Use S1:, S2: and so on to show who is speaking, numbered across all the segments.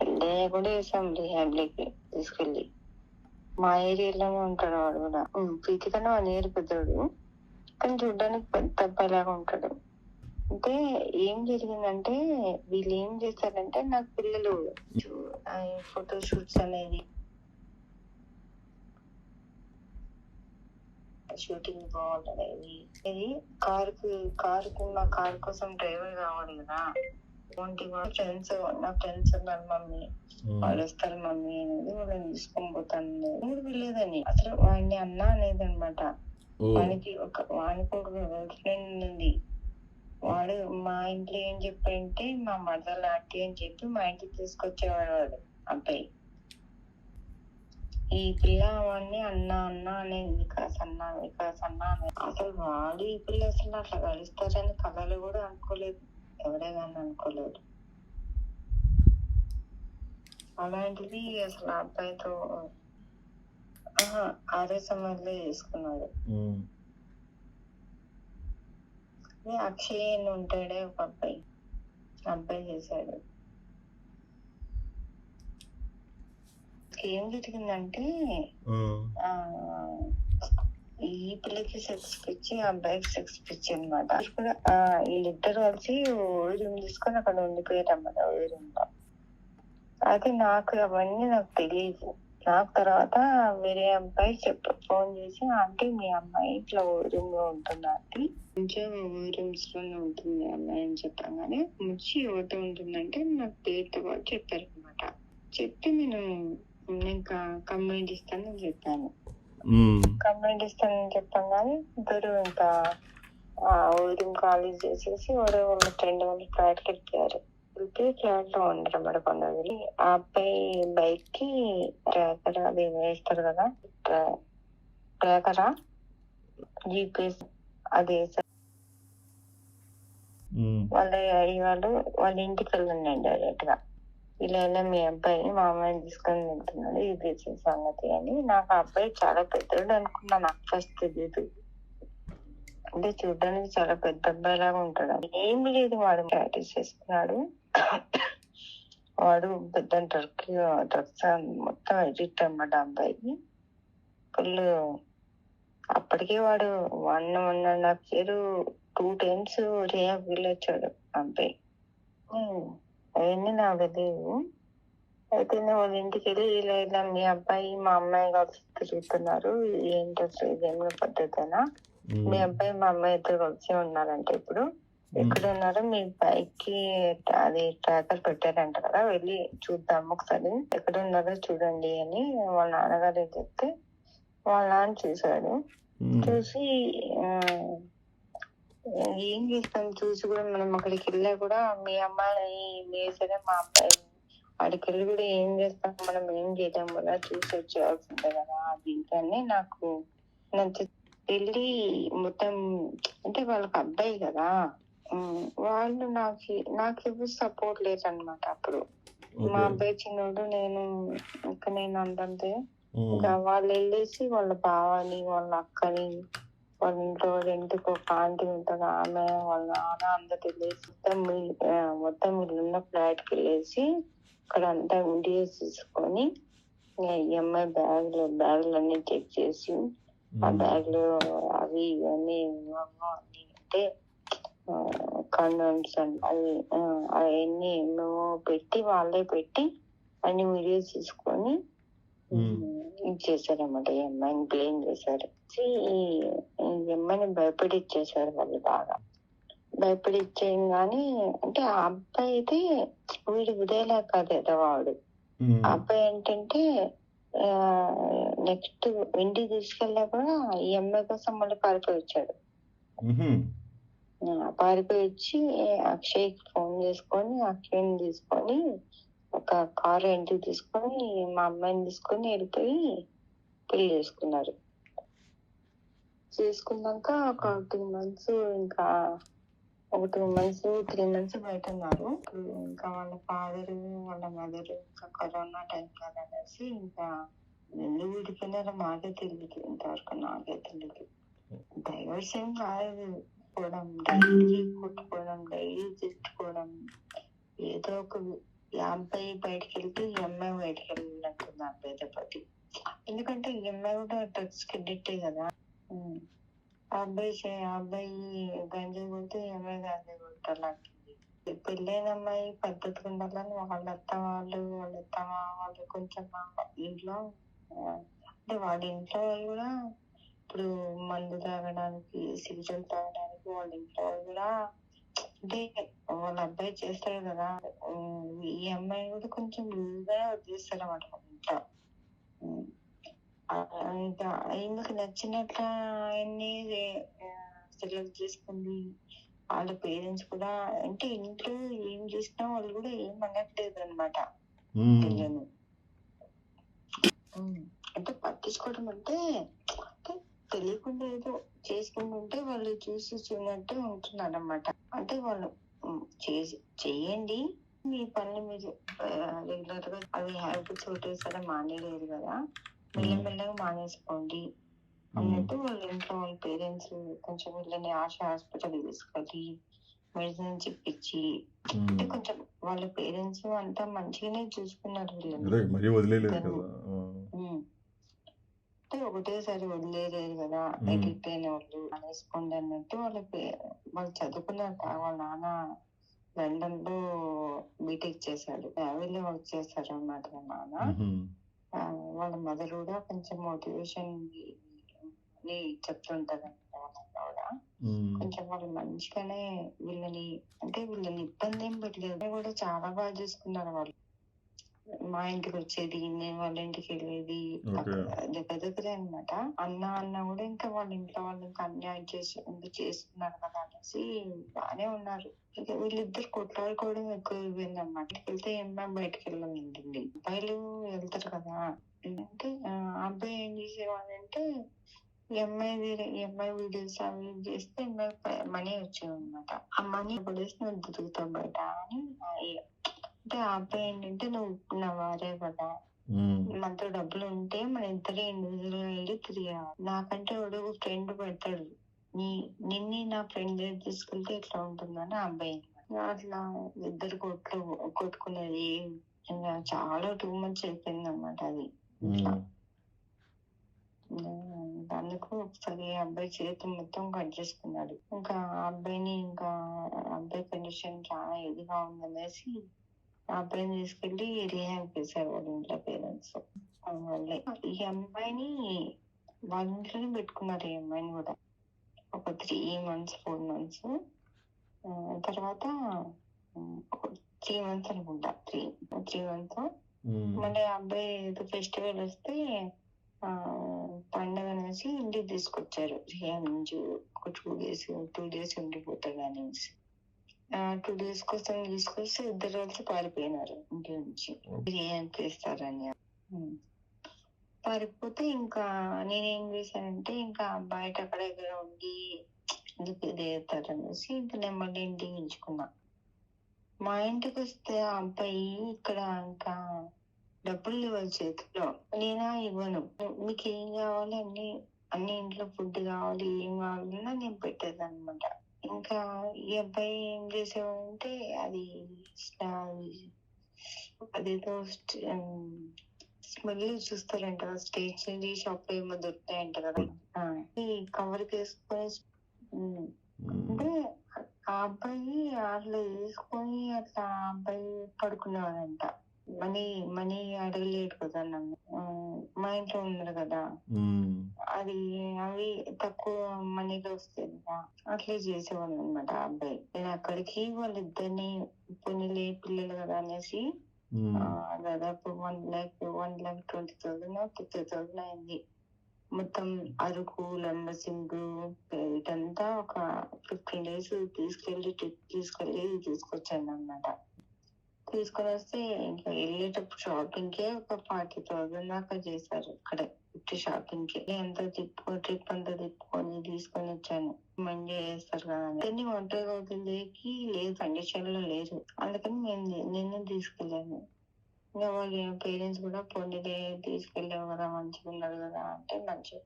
S1: పెళ్ళయ్య కూడా వేసాం రిహాబ్లికి తీసుకెళ్ళి. మా ఏరియాలోనే ఉంటాడు వాడు కూడా. ఉమ్, ప్రీతి కన్నా వన్ పెద్దోడు. కానీ చూడడానికి పెద్ద అబ్బాయిలాగా ఉంటాడు. అంటే ఏం జరిగిందంటే వీళ్ళు ఏం చేస్తారంటే నాకు పిల్లలు ఫోటో షూట్స్ అనేది. షూటింగ్ బాగుంటుంది ఇది కార్కు కార్కు కోసం డ్రైవర్ కావాలి కదా. వంటి ఫ్రెండ్స్ నా ఫ్రెండ్స్ ఉన్నారు మమ్మీ వాళ్ళు వస్తారు మమ్మీ అనేది వాళ్ళని తీసుకొని పోతాను మూడు వెళ్ళేదని అసలు వాడిని అన్న అనేది అనమాట వానికి ఒక వానికి ఒక గర్ల్ ఫ్రెండ్ ఉంది. వాడు మా ఇంట్లో ఏం చెప్పంటే మా మదర్ లాంటి అని చెప్పి మా ఇంటికి తీసుకొచ్చేవాడు వాడు అబ్బాయి. ఈ పిల్ల వాడిని అన్న అన్న అనేది వికాస్ అన్న వికాస్ అన్న అసలు వాడు ఈ పిల్ల అసలు అట్లా కలుస్తారని కళలు కూడా అనుకోలేదు. ఎవరే కానీ అనుకోలేదు. అలాంటిది అసలు ఆ అబ్బాయితో ఆరే సమయంలో చేసుకున్నాడు. అక్షయ్ అని ఉంటాడే ఒక అబ్బాయి. అబ్బాయి చేశాడు. ఏం జరిగిందంటే ఈ పిల్లకి సెక్స్ పిచ్చి ఆ అబ్బాయికి సెక్స్ పిచ్చి అనమాట కూడా వీళ్ళిద్దరు కలిసి రూమ్ తీసుకొని అక్కడ ఉండిపోయారు అన్నమాట రూమ్ అయితే నాకు అవన్నీ నాకు తెలియదు నాకు తర్వాత వేరే అబ్బాయి చెప్పు ఫోన్ చేసి ఆంటీ మీ అమ్మాయి ఇట్లా రూమ్లో ఉంటుంది ఆంటీ? కొంచెం రూమ్స్లోనే ఉంటుంది మీ అమ్మాయి అని చెప్పగానే ముచ్చి ఎవరితో ఉంటుందంటే నాకు పేరుతో పాటు చెప్పారు అనమాట చెప్పి నేను ఇంకా కంప్లైంట్ ఇస్తానని చెప్పాను. కంప్లైంట్ ఇస్తానని చెప్పాం కానీ ఇద్దరు ఇంకా రూమ్ కాలేజ్ చేసేసి వాడు వాళ్ళ ఫ్రెండ్ వాళ్ళ ఫ్లాట్కి వెళ్ళిపోయారు వెళ్ళిపోయి ఫ్లాట్లో ఉండరు మరి కొందరు ఆ అబ్బాయి బైక్కి ట్రాకర్ అది వేస్తారు కదా. ట్రాకరా జీపీఎస్ అది. వాళ్ళ డాడీ వాళ్ళు వాళ్ళ ఇంటికి వెళ్ళండి డైరెక్ట్గా. ఇలా ఇలా మీ అబ్బాయి మా అమ్మాయిని తీసుకొని వెళ్తున్నాడు ఇది చేసే సంగతి అని. నాకు ఆ అబ్బాయి చాలా పెద్దోడు అనుకున్నా నాకు ఫస్ట్ తెలియదు అంటే చూడడానికి చాలా పెద్ద అబ్బాయి లాగా ఉంటాడు. ఏం లేదు వాడు ప్రాక్టీస్ చేసుకున్నాడు వాడు పెద్ద డ్రగ్ డ్రగ్స్ మొత్తం ఎడిక్ట్ అన్నమాట అబ్బాయి అబ్బాయికి ఫుల్ అప్పటికే వాడు one one and half year two times rehab వెళ్ళొచ్చాడు అబ్బాయి. అవన్నీ నాకు తెలియదు అయితే వాళ్ళ ఇంటికి వెళ్ళి ఇలా ఇలా మీ అబ్బాయి మా అమ్మాయి కలిసి తిరుగుతున్నారు. ఏంటి ఇదేమో పద్ధతేనా? మీ. అబ్బాయి మా అమ్మాయి ఇద్దరు కలిసి ఉన్నారంటే ఇప్పుడు. ఎక్కడ ఉన్నారు? మీ బైక్కి అది ట్రాకర్ పెట్టారంట కదా వెళ్ళి చూద్దాం ఒకసారి. ఎక్కడ ఉన్నారో చూడండి అని వాళ్ళ నాన్నగారు చెప్తే వాళ్ళ నాన్న చూశాడు. చూసి ఏం చేస్తాం? చూసి కూడా మనం అక్కడికి వెళ్ళా కూడా మీ అమ్మాయి వేసరే మా అబ్బాయి. అక్కడికి వెళ్ళి కూడా ఏం చేస్తాం? మనం ఏం చేయలేం కదా చూసి వచ్చేయాల్సిందే కదా. అది అని నాకు నచ్చ వెళ్ళి మొత్తం అంటే వాళ్ళకి అబ్బాయి కదా. వాళ్ళు నాకు నాకు ఎవరు సపోర్ట్ లేదన్నమాట అప్పుడు. మా. అబ్బాయి చిన్నోడు నేను ఇంకా నేను అంతంతే
S2: ఉమ్.
S1: ఇంకా వాళ్ళు వెళ్ళేసి వాళ్ళ బావని వాళ్ళ అక్కని వాళ్ళ ఇంట్లో ఇంటికి ఒక ఆంటీ ఉంటుంది ఆమె వాళ్ళ నాన్న అందరు వెళ్ళేసి మొత్తం మొత్తం వీళ్ళున్న ఫ్లాట్కి వెళ్ళేసి అక్కడ అంతా వీడియోస్ తీసుకొని ఈఎంఐ బ్యాగులు బ్యాగులు అన్ని చెక్ చేసి ఆ
S2: ఉమ్.
S1: బ్యాగ్లో అవి ఇవన్నీ అన్ని అంటే కండోమ్స్ అవి అవన్నీ ఏమేమో పెట్టి వాళ్ళే పెట్టి అన్ని వీడియోస్ తీసుకొని. ఇది చేశారన్నమాట ఈ అమ్మాయిని బ్లేమ్ చేశారు ఈ అమ్మాయిని భయపడి ఇచ్చేసారు వాళ్ళు బాగా. భయపడి ఇచ్చేయంగానే అంటే ఆ అబ్బాయి అయితే వీడు విడేలా కాదు వాడు
S2: ఉమ్.
S1: ఆ అబ్బాయి ఏంటంటే నెక్స్ట్ ఇంటికి తీసుకెళ్ళా కూడా ఈ అమ్మాయి కోసం మళ్ళీ పారిపోయి వచ్చాడు. పారిపోయి వచ్చి అక్షయ్కి ఫోన్ చేసుకొని అక్షయ్ని తీసుకొని ఒక కారు ఇంటికి తీసుకొని మా అమ్మాయిని తీసుకొని వెళ్ళిపోయి పెళ్ళి చేసుకున్నారు. చేసుకున్నాక ఒక టూ మంత్స్ ఇంకా ఒక టూ మంత్స్ త్రీ మంత్స్ బయట ఉన్నారు ఇంకా వాళ్ళ ఫాదర్ వాళ్ళ మదర్ ఇంకా కరోనా టైం కదా అనేసి ఇంకా ఎందుకు విడిపోయినారో మాకే తెలియదు ఇంతవరకు నాకే తెలియదు డైవర్స్ ఏం కాదు కొట్టుకోవడం డైలీ కొట్టుకోవడం డైలీ తిట్టుకోవడం ఏదో ఒక అబ్బాయి బయటికి వెళ్తే ఈ అమ్మాయి బయటికి వెళ్ళినట్టుంది అబ్బాయితో పాటు ఎందుకంటే ఈ అమ్మాయి కూడా డ్రగ్స్కి అడిక్ట్ కదా అబ్బాయి ఆ అబ్బాయి గంజి కొడితే అమ్మాయి గంజాయి కొట్టాలంటుంది పెళ్ళైన అమ్మాయి పద్ధతిగా ఉండాలని వాళ్ళ అత్త వాళ్ళు వాళ్ళ అత్త వాళ్ళు కొంచెం మా ఇంట్లో అంటే వాళ్ళ ఇంట్లో వాళ్ళు కూడా ఇప్పుడు మందు తాగడానికి సిగరెట్ తాగడానికి వాళ్ళ ఇంట్లో వాళ్ళు కూడా అంటే వాళ్ళ అబ్బాయి చేస్తాడు కదా. ఈ అమ్మాయి కూడా కొంచెం లూజ్గా వదిలేస్తాడు అన్నమాట ఇంట్లో. ఇంకా ఈమెకు నచ్చినట్ల ఆయన్ని సెలెక్ట్ చేసుకుంది వాళ్ళ పేరెంట్స్ కూడా అంటే ఇంట్లో ఏం చేసినా వాళ్ళు కూడా ఏం అనట్లేదు అనమాట
S2: ఉమ్.
S1: అంటే పట్టించుకోవడం అంటే తెలియకుండా ఏదో చేసుకుంటుంటే వాళ్ళు చూసి చూడనట్టే ఉంటున్నారు అనమాట అంటే వాళ్ళు చేసి చెయ్యండి మీ పనులు మీరు రెగ్యులర్గా అవి హ్యాబిట్స్ ఒకటేసారి మానేయలేదు కదా. మెల్లమెల్లగా మానేసుకోండి. అన్నట్టు వాళ్ళ ఇంట్లో వాళ్ళ పేరెంట్స్ కొంచెం వీళ్ళని ఆశ హాస్పిటల్ తీసుకెళ్ళి మెడిసిన్ ఇప్పించి
S2: ఉమ్.
S1: అంటే కొంచెం వాళ్ళ పేరెంట్స్ అంతా మంచిగానే చూసుకున్నారు వీళ్ళని.
S2: మరీ వదిలేదు కదా.
S1: ఒకటేసారి. ఎడిక్ట్ అయిన వాళ్ళు అనేసుకోండి అన్నట్టు వాళ్ళ వాళ్ళు చదువుకున్నారు వాళ్ళ నాన్న లండన్లో బీటెక్ చేశాడు. ఫ్యామిలీ వర్క్ చేశారు అన్నమాట నాన్న. వాళ్ళ మదర్ కూడా కొంచెం మోటివేషన్ని అమ్మ కూడా. కొంచెం వాళ్ళు మంచిగానే వీళ్ళని అంటే వీళ్ళని ఇబ్బంది ఏం పెట్టలేదు. కూడా చాలా బాగా చూసుకున్నారు వాళ్ళు. మా ఇంటికి వచ్చేది నేను వాళ్ళ ఇంటికి వెళ్ళేది. దగ్గర దగ్గరే అనమాట అన్న అన్న కూడా ఇంకా వాళ్ళ ఇంట్లో వాళ్ళు ఇంకా అన్యాయం చేసి చేస్తున్నారు కదా అనేసి బాగానే ఉన్నారు. ఇక వీళ్ళిద్దరు కొట్లాడుకోవడం ఎక్కువ అయిపోయింది అనమాట వెళ్తే అమ్మాయి బయటకు వెళ్ళాలండి అబ్బాయిలు వెళ్తారు కదా. అంటే అబ్బాయి ఏం చేసేవాడంటే ఈ అమ్మాయి వీడియోస్ అవి చేస్తే అమ్మాయి మనీ వచ్చేది అనమాట ఆ మనీ పడేసి నువ్వు తిరుగుతావు బయట అని అంటే ఆ అబ్బాయి ఏంటంటే నువ్వు నా వారే కదా. మనతో డబ్బులు ఉంటే మన ఇద్దరే ఇండివిజువల్గా వెళ్ళి తిరిగాం నాకంటే వాడు ఫ్రెండ్ పెడతాడు. నీ నిన్ని నా ఫ్రెండ్ దగ్గర తీసుకెళ్తే ఎట్లా ఉంటుందని ఆ అబ్బాయి. అట్లా ఇద్దరు కొట్లు కొట్టుకునేది ఇంకా చాలా టూ మంత్స్ అయిపోయింది అనమాట అది అందుకు ఒకసారి అబ్బాయి చేతి మొత్తం కట్ చేసుకున్నాడు. ఇంకా ఆ అబ్బాయిని ఇంకా అబ్బాయి కండిషన్ చాలా ఇదిగా ఉందనేసి అబ్బాయిని తీసుకెళ్ళి రీహాబ్ చేశారు వాళ్ళ ఇంట్లో పేరెంట్స్. వాళ్ళే. ఈ అమ్మాయిని వాళ్ళ ఇంట్లోనే పెట్టుకున్నారు ఈ అమ్మాయిని కూడా. ఒక త్రీ మంత్స్ ఫోర్ మంత్స్. తర్వాత త్రీ మంత్స్ అనుకుంటా. Three three months. మళ్ళీ అబ్బాయి ఏదో ఫెస్టివల్ వస్తే పండగ అనేసి ఇంటికి తీసుకొచ్చారు. రియా నుంచి ఒక టూ డేస్ టూ డేస్ ఉండిపోతాడు అనేసి. టూ డేస్ కోసం తీసుకొస్తే ఇద్దరు కలిసి పారిపోయినారు ఇంటి నుంచి. బిర్యానీ చేస్తారని. పారిపోతే ఇంకా నేనేం చేశానంటే ఇంకా బయట అక్కడ దగ్గర ఉండి ఎందుకు ఇది చేస్తారనేసి ఇంకా నేను మళ్ళీ ఇంటికి ఉంచుకున్నా మా ఇంటికి వస్తే ఆ అబ్బాయి ఇక్కడ ఇంకా డబ్బులు ఇవ్వాలి చేతిలో. నేనా ఇవ్వను. మీకు ఏం కావాలి? అన్ని అన్ని ఇంట్లో ఫుడ్ కావాలి ఏం కావాలన్నా నేను పెట్టేది అనమాట ఇంకా ఈ అబ్బాయి ఏం చేసేవాడంటే అది అదేదో స్మెల్ చూస్తారంట కదా స్టేషనరీ షాప్ ఏమో దొరుకుతాయంట కదా ఈ కవర్ ఉమ్. అంటే ఆ అబ్బాయి అట్లా వేసుకొని అట్లా ఆ అబ్బాయి పడుకునేవాడంట మనీ మనీ అడగలేడు కదా నన్ను. మా ఇంట్లో ఉన్నాడు కదా. అది అవి తక్కువ మనీలో వస్తాయి కదా అట్లే చేసేవాళ్ళు అనమాట అబ్బాయి. నేను అక్కడికి వాళ్ళిద్దరిని పొన్నిలే పిల్లలు కదా అనేసి దాదాపు one lakh one lakh twenty thousand fifty thousand అయింది. మొత్తం అరకు లంబసింగ్ ఇటంతా ఒక ఫిఫ్టీన్ డేస్ తీసుకెళ్ళి ట్రిప్ తీసుకెళ్ళి తీసుకొచ్చాను అన్నమాట. తీసుకొని వస్తే ఇంకా వెళ్ళేటప్పుడు షాపింగ్ కే ఒక ఫార్టీ థౌసండ్ దాకా చేశారు అక్కడే ఫిఫ్టీ షాపింగ్కి. ఎంత తిప్పు ట్రిప్ అంతా తిప్పుకొని తీసుకొని వచ్చాను. మంచిగా చేస్తారు కదా అని. కానీ ఒంటరిగా వదిలేకి లేదు కండిషన్లో లేదు. అందుకని నేను నిన్ను తీసుకెళ్ళాను. ఇంకా వాళ్ళ పేరెంట్స్ కూడా పొందిలే తీసుకెళ్ళావు కదా మంచిగా ఉన్నారు కదా అంటే మంచిగా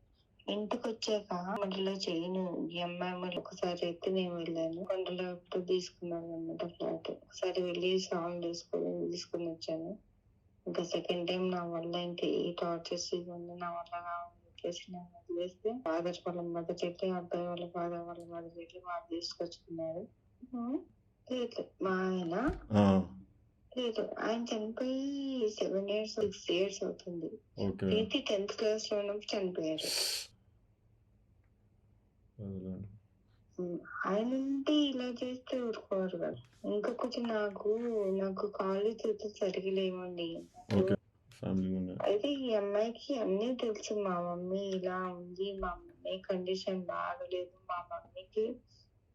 S1: ఇంటికి వచ్చాక మధ్యలో చేయను. ఈ అమ్మాయి ఒకసారి అయితే నేను వెళ్ళాను. కొండలో ఎప్పుడు తీసుకున్నాను అనమాట ఫ్లాట్ ఒకసారి వెళ్ళి సాంగ్ చేసుకొని తీసుకుని వచ్చాను. ఇంకా సెకండ్ టైం నా వల్ల ఇంకా ఏ టార్చర్స్ ఇవన్నీ నా వల్ల నేను వదిలేస్తే ఫాదర్ వాళ్ళ మదర్ చెట్టు అబ్బాయి వాళ్ళ ఫాదర్ వాళ్ళ మదర్ చెట్టు వాళ్ళు తీసుకొచ్చుకున్నారు లేదు. మా ఆయన లేదు. ఆయన చనిపోయి సెవెన్ ఇయర్స్ సిక్స్ ఇయర్స్ అవుతుంది. ప్రీతి టెన్త్ క్లాస్లో ఉన్నప్పుడు చనిపోయారు ఆయన ఉంటే ఇలా చేస్తే ఊరుకోరు కదా. ఇంకా కొంచెం నాకు నాకు కాళ్ళు చేతులు సరిగా లేవండి
S2: ఓకే ఫ్యామిలీ ఉన్నాయి
S1: అయితే ఈ అమ్మాయికి అన్నీ తెలుసు. మా మమ్మీ ఇలా ఉంది. మా మమ్మీ కండిషన్ బాగలేదు. మా మమ్మీకి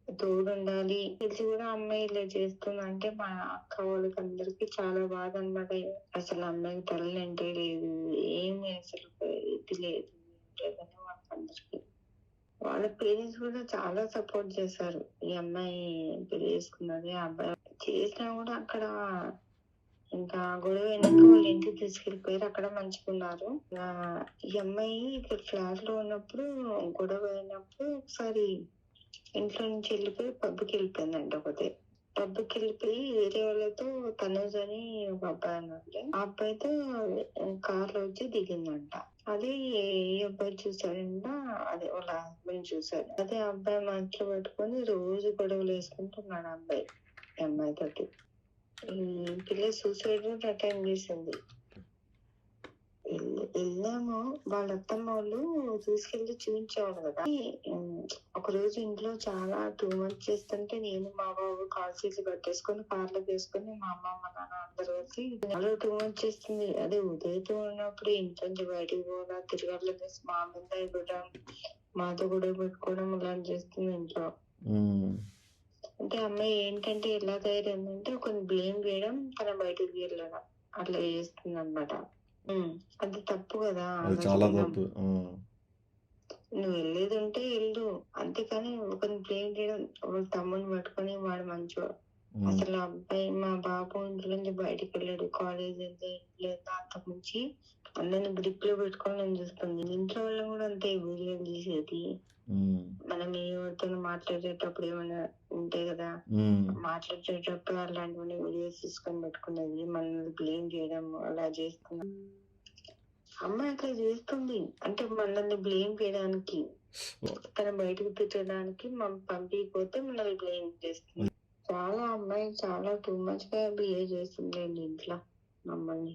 S1: తోడు ఉండాలి తెలిసి కూడా అమ్మాయి ఇలా చేస్తుంది అంటే మా అక్క వాళ్ళకి అందరికి చాలా బాధ అన్నమాట. అసలు అమ్మాయికి తల్లి అంటే లేదు. ఏమి అసలు ఇది లేదు. వాళ్ళ పేరెంట్స్ కూడా చాలా సపోర్ట్ చేశారు. ఈ అమ్మాయి పెళ్ళి చేసుకున్నది ఆ అబ్బాయి చేసినా కూడా అక్కడ ఇంకా గొడవ వెనక వాళ్ళు ఇంటికి తీసుకెళ్ళిపోయారు అక్కడ మంచుకున్నారు ఆ, ఈ అమ్మాయి ఇక్కడ ఫ్లాట్లో ఉన్నప్పుడు గొడవ అయినప్పుడు ఒకసారి ఇంట్లో నుంచి వెళ్ళిపోయి పబ్కి వెళ్ళిపోయిందంట ఒకటి. పబ్కి వెళ్ళిపోయి వేరే వాళ్ళతో తనూజ్ అని ఒక అబ్బాయి అన్నట్టు ఆ అబ్బాయితో కార్లో వచ్చి దిగిందంట. అదే ఏ అబ్బాయి చూసాడంట అదే వాళ్ళ హస్బెండ్ చూసాడు అదే అబ్బాయి మాటలు పట్టుకొని రోజు గొడవలు వేసుకుంటున్నాడు అబ్బాయి అమ్మాయి తోటి. ఈ పిల్ల సూసైడ్ అటెండ్ చేసింది. వెళ్ళ- వెళ్ళాము. వాళ్ళ అత్తమ్మ వాళ్ళు తీసుకెళ్ళి చూపించేవాళ్ళు కదా ఒక రోజు ఇంట్లో చాలా టూ మంత్స్ చేస్తుంటే నేను మా బాబు కాల్ సీట్లు కట్టేసుకొని కార్లో వేసుకొని మా అమ్మ మా నాన్న అందరు కలిసి చాలా టూ మంత్స్ చేస్తుంది. అదే ఉదయతో ఉన్నప్పుడు ఇంట్లో నుంచి బయటికి పోవడం తిరగట్లేదు మా మీద ఇవ్వడం మాతో కూడా పెట్టుకోవడం ఇలాంటి చేస్తుంది ఇంట్లో. అంటే అమ్మాయి ఏంటంటే ఎలా తయారైందంటే ఒక బ్లేమ్ చేయడం తన బయటకు వెళ్ళడం. అట్లా చేస్తుంది అనమాట అది తప్పు కదా
S2: అది చాలా. తప్పు.
S1: నువ్వు వెళ్ళేది ఉంటే వెళ్ళు. అంతేకాని ఒకరిని బ్లేమ్ చేయడం వాళ్ళ తమ్ముని పట్టుకొని వాడు మంచివాడు అసలు అబ్బాయి మా బాబు ఇంట్లో నుంచి బయటికి వెళ్ళాడు. కాలేజ్ ఇంట్లో అంతకు మించి అందరిని గ్రిప్లో పెట్టుకొని నేను చూస్తుంది ఇంట్లో వాళ్ళని కూడా అంతే వీడియో తీసేది మనం ఎవరితో మాట్లాడేటప్పుడు ఏమైనా ఉంటాయి కదా మాట్లాడేటప్పుడు అలాంటివన్నీ వీడియోస్ తీసుకొని పెట్టుకునేది మనల్ని బ్లేమ్ చేయడం అలా చేస్తున్నాం. అమ్మాయి అట్లా చేస్తుంది. అంటే మనల్ని బ్లేమ్ చేయడానికి తన బయటకు తిట్టడానికి మనం పంపించకపోతే మనల్ని బ్లేమ్ చేస్తుంది. చాలా అమ్మాయి చాలా టూ మచ్గా బిహేవ్ చేస్తుంది ఇంట్లో మమ్మల్ని.